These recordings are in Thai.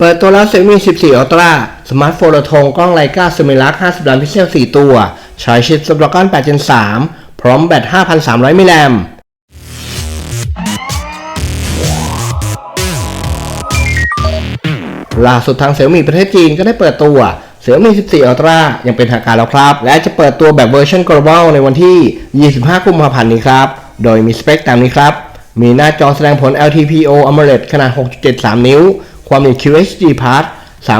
เปิดตัวแล้ว Xiaomi 14 Ultra สมาร์ทโฟนระทงกล้องไลกาซูมิลัก50ล้านพิกเซล 4 ตัว ใช้ชิป Snapdragon 8 Gen 3 พร้อมแบต 5,300 มิลลิแอมล่าสุดทาง Xiaomi ประเทศจีนก็ได้เปิดตัว Xiaomi 14 Ultra ยังเป็นทางการแล้วครับ และจะเปิดตัวแบบเวอร์ชัน global ในวันที่ 25 กุมภาพันธ์นี้ครับ โดยมีสเปคตามนี้ครับ มีหน้าจอแสดงผล LTPO AMOLED ขนาด 6.73 นิ้ว ความถี่ QHD Plus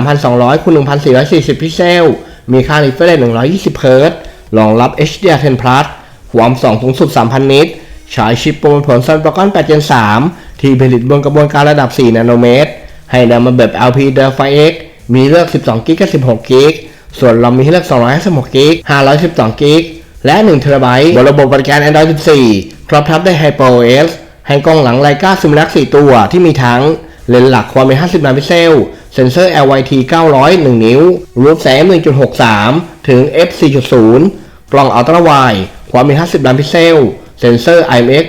3,200คูณ1,440 พิกเซล มีค่า refresh 120 Hz รองรับ HDR10 Plus ความส่องสูงสุด 3,000 นิตใช้ชิปประมวลผล Snapdragon 8 Gen 3 ที่ผลิตบนกระบวนการระดับ 4 นาโนเมตร ให้นำมาแบบ LPDDR5X มีเลือก 12กิกกับ 16กิกส่วนเรามีให้เลือก 256กิก512กิกและ1เทราไบต์บนระบบบริการ Android 14 ครอบทับด้วย HyperOS ให้กล้องหลังไลกาซิมลัก 4 ตัวที่มีทั้ง เลนส์หลักความเป็น50 ล้านพิกเซล เซนเซอร์ LYT 900 1 นิ้ว รูปแสง 1.63 ถึง f 4.0 กล้องอัลตร้าไวด์ความเป็น50 ล้านพิกเซล เซนเซอร์ IMX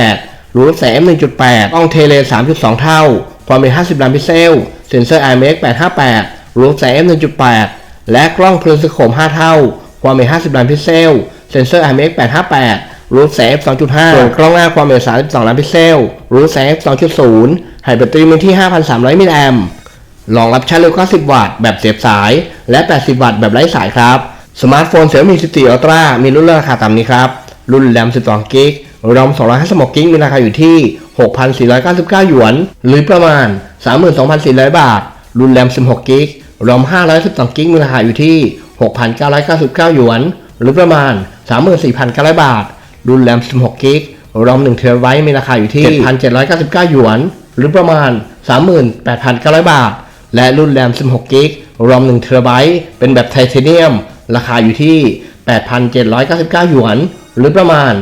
858 รูปแสง 1.8 กล้องเทเล 3.2 เท่า ความเป็น50 ล้านพิกเซล เซนเซอร์ IMX 858 รูปแสง 1.8 และกล้องเพลิงสโคม 5 เท่า ความเป็น50 ล้านพิกเซล เซนเซอร์ IMX 858 รูปแสง2.5ส่วนกล้องหน้าความเป็น32ล้านพิกเซลรูปแสง2.0ให้แบตเตอรี่มีที่5,300มิลลิแอมรองรับชาร์จเร็ว90 วัตต์แบบเสียบสาย และ 80 วัตต์แบบไร้สายครับ สมาร์ทโฟน Xiaomi 14 Ultra มีรุ่นราคาตามนี้ครับ รุ่นแรม 12 กิกรอม 256 กิกมีราคาอยู่ที่ 6,499 หยวน หรือประมาณ 32,400 บาท รุ่นแรม 16 กิกรอม 512 กิกมีราคาอยู่ที่ 6,999 หยวน หรือประมาณ 34,900 บาท รุ่นแรม 16 กิกรอม1เทราไบต์มีราคาอยู่ที่ 7,799 หยวน หรือประมาณ 38,900 บาท และรุ่นแรม 16 กิกรอม1เทราไบต์เป็นแบบไทเทเนียม ราคาอยู่ที่ 8,799 หยวน หรือประมาณ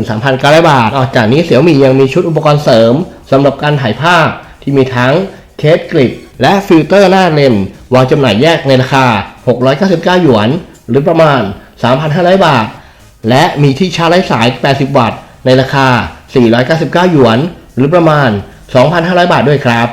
43,900 บาท นอกจากนี้เสี่ยวมียังมีชุดอุปกรณ์เสริมสำหรับการถ่ายภาพที่มีทั้งเคสกริปและฟิลเตอร์หน้าเลนส์วางจำหน่ายแยกในราคา 699 หยวน หรือประมาณ 3,500 บาท และมีที่ชาร์จไร้สาย 80 วัตต์ ในราคา 499 หยวน หรือประมาณ 2,500 บาทด้วยครับ